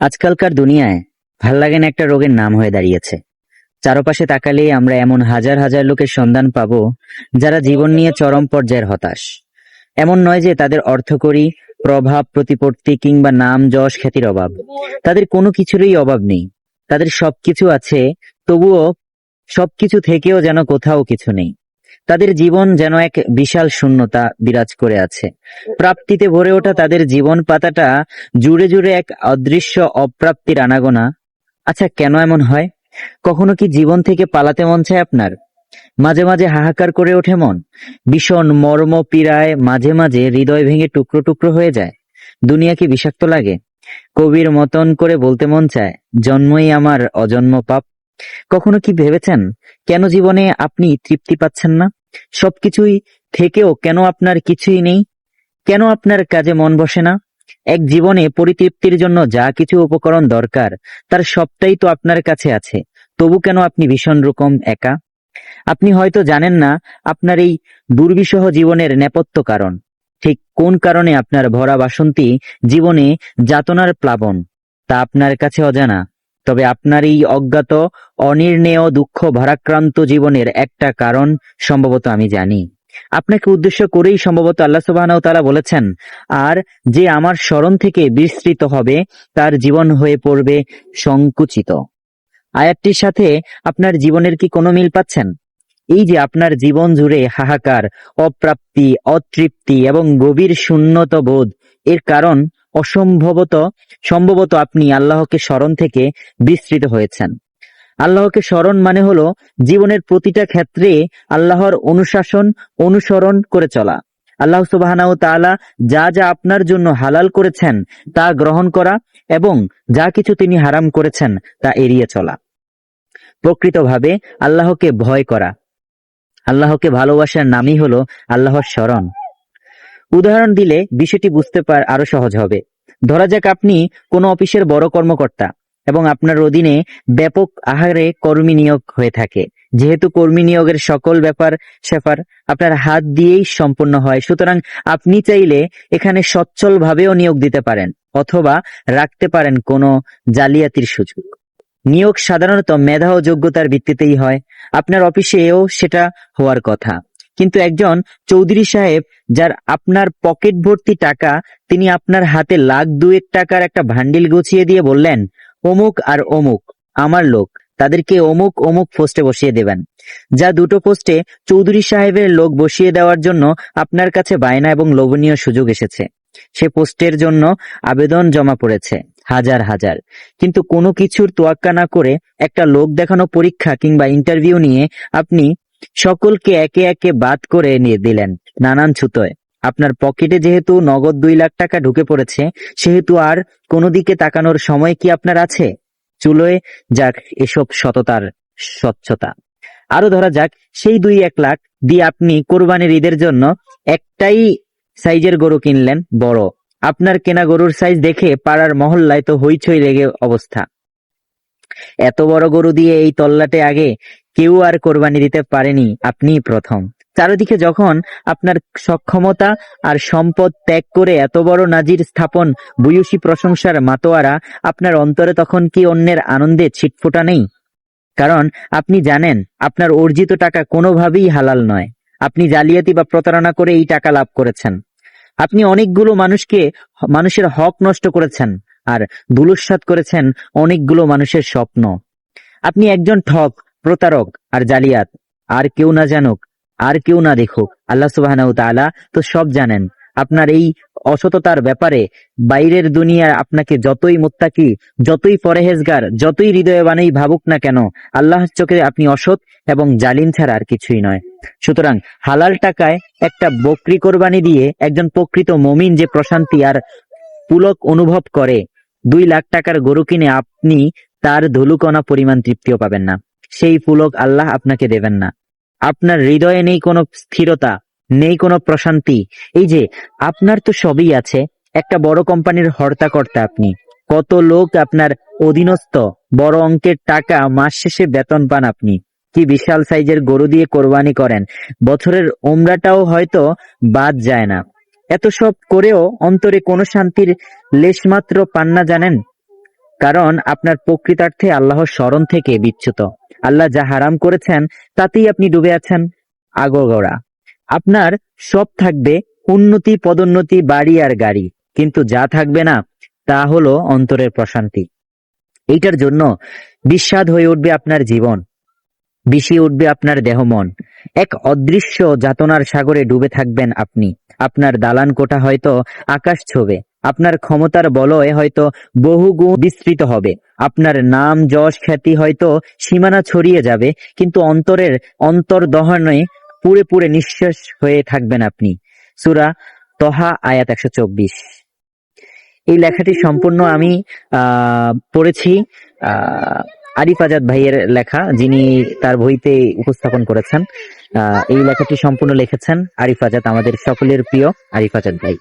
আজকালকার দুনিয়ায় ভালো লাগে না একটা রোগের নাম হয়ে দাঁড়িয়েছে। চারপাশে তাকালেই আমরা এমন হাজার হাজার লোকের সন্ধান পাব যারা জীবন নিয়ে চরম পর্যায়ের হতাশ। এমন নয় যে তাদের অর্থকরী, প্রভাব, প্রতিপত্তি কিংবা নাম, যশ, খ্যাতির অভাব। তাদের কোনো কিছুরই অভাব নেই। তাদের সবকিছু আছে, তবুও সবকিছু থেকেও যেন কোথাও কিছু নেই। তাদের জীবন যেন এক বিশাল শূন্যতা বিরাজ করে আছে। প্রাপ্তিতে ভরে ওঠা তাদের জীবন পাতাটা জুড়ে জুড়ে এক অদৃশ্য অপ্রাপ্তির আনাগোনা। আচ্ছা কেন এমন হয়? কখনো কি জীবন থেকে পালাতে মন চায় আপনার? মাঝে মাঝে হাহাকার করে ওঠে মন। ভীষণ মর্ম পীড়ায় মাঝে মাঝে হৃদয় ভেঙে টুকরো টুকরো হয়ে যায়। দুনিয়া কি বিষাক্ত লাগে? কবির মতন করে বলতে মন চায়, জন্মই আমার অজন্ম পাপ। কখনো কি ভেবেছেন? কেন জীবনে আপনি তৃপ্তি পাচ্ছেন না? সবকিছুই থেকেও কেন আপনার কিছুই নেই? কেন আপনার কাজে মন বসে না? এক জীবনে পরিতৃপ্তির জন্য যা কিছু উপকরণ দরকার, তার সবটাই তো আপনার কাছে আছে। তবু কেন আপনি ভীষণ রকম একা? আপনি হয়তো জানেন না আপনার এই দুর্বিষহ জীবনের নেপথ্য কারণ। ঠিক কোন কারণে আপনার ভরা বাসন্তী জীবনে যাতনার প্লাবন, তা আপনার কাছে অজানা। তবে আপনার এই অজ্ঞাত, অনির্ণেয়, দুঃখ, ভারাক্রান্ত জীবনের একটা কারণ সম্ভবত আমি জানি। আপনাকে উদ্দেশ্য করেই সম্ভবত আল্লাহ সুবাহ তারা বলেছেন, আর যে আমার স্মরণ থেকে বিস্তৃত হবে, তার জীবন হয়ে পড়বে সংকুচিত। আয়াতটির সাথে আপনার জীবনের কি কোনো মিল পাচ্ছেন? এই যে আপনার জীবন জুড়ে হাহাকার, অপ্রাপ্তি, অতৃপ্তি এবং গভীর শূন্যত বোধ, এর কারণ অসম্ভবত, সম্ভবত আপনি আল্লাহকে স্মরণ থেকে বিস্তৃত হয়েছেন। আল্লাহকে স্মরণ মানে হলো জীবনের প্রতিটা ক্ষেত্রে আল্লাহর অনুশাসন, অনুসরণ করে চলা। আল্লাহ সুবাহানাউ তাআলা যা যা আপনার জন্য হালাল করেছেন, তা গ্রহণ করা এবং যা কিছু তিনি হারাম করেছেন, তা এড়িয়ে চলা। প্রকৃতভাবে আল্লাহকে ভয় করা। আল্লাহকে ভালোবাসার নামই হলো আল্লাহর স্মরণ। উদাহরণ দিলে বিষয়টি বুঝতে পার আরও সহজ হবে। ধরা যাক আপনি কোনো অফিসের বড় কর্মকর্তা এবং আপনার অধীনে ব্যাপক আহারে কর্মী নিয়োগ হয়ে থাকে। যেহেতু কর্মী নিয়োগের সকল ব্যাপার স্যাপার আপনার হাত দিয়েই সম্পন্ন হয়। সুতরাং আপনি চাইলে এখানে সচ্ছল ভাবেও নিয়োগ দিতে পারেন অথবা রাখতে পারেন কোনো জালিয়াতির সুযোগ। নিয়োগ সাধারণত মেধা ও যোগ্যতার ভিত্তিতেই হয়। আপনার অফিসেও সেটা হওয়ার কথা। কিন্তু একজন চৌধুরী সাহেব, যার আপনার পকেট ভর্তি টাকা তিনি আপনার হাতে লাখ দুয়েক টাকার একটা ভান্ডিল গুছিয়ে দিয়ে বললেন, অমুক আর অমুক, আমার লোক, তাদেরকে অমুক অমুক পোস্টে বসিয়ে দেবেন। যা দুটো পোস্টে চৌধুরী সাহেবের লোক বসিয়ে দেওয়ার জন্য আপনার কাছে বায়না এবং লোভনীয় সুযোগ এসেছে। সে পোস্টের জন্য আবেদন জমা পড়েছে, হাজার হাজার। কিন্তু কোনো কিছুর তোয়াক্কা না করে একটা লোক দেখানো পরীক্ষা কিংবা ইন্টারভিউ নিয়ে আপনি সকলকে একে একে বাদ করে নিয়ে দিলেন নানান ছুতোয়। আপনার পকেটে যেহেতু নগদ দুই লাখ টাকা ঢুকে পড়েছে, সেহেতু আর কোনো দিকে তাকানোর সময় কি আপনার আছে? চুলোয় যাক এসব সততার স্বচ্ছতা। আরও ধরা যাক, সেই দুই এক লাখ দিয়ে আপনি কোরবানির ঈদের জন্য একটাই সাইজের গরু কিনলেন, বড়। আপনার কেনা গরুর সাইজ দেখে পাড়ার মহল্লায় তো হইচই লেগে অবস্থা। এত বড় গরু দিয়ে এই তল্লাটে আগে কেউ আর কোরবানি দিতে পারেনি, আপনিই প্রথম। চারিদিকে যখন আপনার সক্ষমতা আর সম্পদ ত্যাগ করে এত বড় নাজির স্থাপন ভূয়সী প্রশংসার মাতোয়ারা, আপনার অন্তরে তখন কি অন্যের আনন্দে ছিটফোটা নেই? কারণ আপনি জানেন, আপনার অর্জিত টাকা কোনোভাবেই হালাল নয়। আপনি জালিয়াতি বা প্রতারণা করে এই টাকা লাভ করেছেন। আপনি অনেকগুলো মানুষকে, মানুষের হক নষ্ট করেছেন আর দুলুস্বাদ করেছেন অনেকগুলো মানুষের স্বপ্ন। আপনি একজন ঠক প্রতারক আর জালিয়াত। আর কেউ না জানুক, আর কেউ না দেখুক। আল্লাহ সুবাহ তো সব জানেন। আপনার এই অসততার ব্যাপারে বাইরের দুনিয়ার আপনাকে যতই মোত্তাকি, যতই পরেহেজগার, যতই হৃদয়বানেই ভাবুক না কেন, আল্লাহর চোখে আপনি অসৎ এবং জালিম ছাড়া আর কিছুই নয়। সুতরাং হালাল টাকায় একটা বকরি কোরবানি দিয়ে একজন প্রকৃত মমিন যে প্রশান্তি আর পুলক অনুভব করে, দুই লাখ টাকার গরু কিনে আপনি তার ধুলুকণা পরিমাণ তৃপ্তিও পাবেন না। সেই পুলক আল্লাহ আপনাকে দেবেন না। আপনার হৃদয়ে নেই কোনো স্থিরতা, নেই কোনো প্রশান্তি। এই যে, আপনার তো সবই আছে, একটা বড় কোম্পানির হর্তাকর্তা আপনি। কত লোক আপনার অধীনস্থ, বড় অঙ্কের টাকা মাস শেষে বেতন পান আপনি। কি বিশাল সাইজের গরু দিয়ে কোরবানি করেন। বছরের ওমরাটাও হয়তো বাদ যায় না। এত সব করেও অন্তরে কোনো শান্তির লেশমাত্র পান না জানেন? কারণ আপনার প্রকৃতার্থে আল্লাহর স্মরণ থেকে বিচ্যুত। আল্লাহ যা হারাম করেছেন, তাতেই আপনি ডুবে আছেন। আগোগোড়া আপনার সব থাকবে উন্নতি, পদোন্নতি, বাড়ি আর গাড়ি। কিন্তু যা থাকবে না, তা হলো অন্তরের প্রশান্তি। এইটার জন্য বিস্বাদ হয়ে উঠবে আপনার জীবন বিষিয়ে উঠবে আপনার দেহ মন। এক অদৃশ্য যাতনার সাগরে ডুবে থাকবেন আপনি। আপনার দালান কোঠা হয়তো আকাশ ছোবে। আপনার ক্ষমতার বলয় হয়তো বহু গুণ বিস্তৃত হবে। আপনার নাম, যশ, খ্যাতি হয়তো সীমানা ছড়িয়ে যাবে, কিন্তু অন্তরের অন্তর্দহনে পুরে পুরে নিঃশ্বাস হয়ে থাকবেন আপনি। সুরা তহা, আয়াত একশো চব্বিশ। এই লেখাটি সম্পূর্ণ আমি আহ পড়েছি আহ আরিফ আজাদ ভাইয়ের লেখা, যিনি তার বইতে উপস্থাপন করেছেন। এই লেখাটি সম্পূর্ণ লিখেছেন আরিফ আজাদ, আমাদের সকলের প্রিয় আরিফ আজাদ ভাই।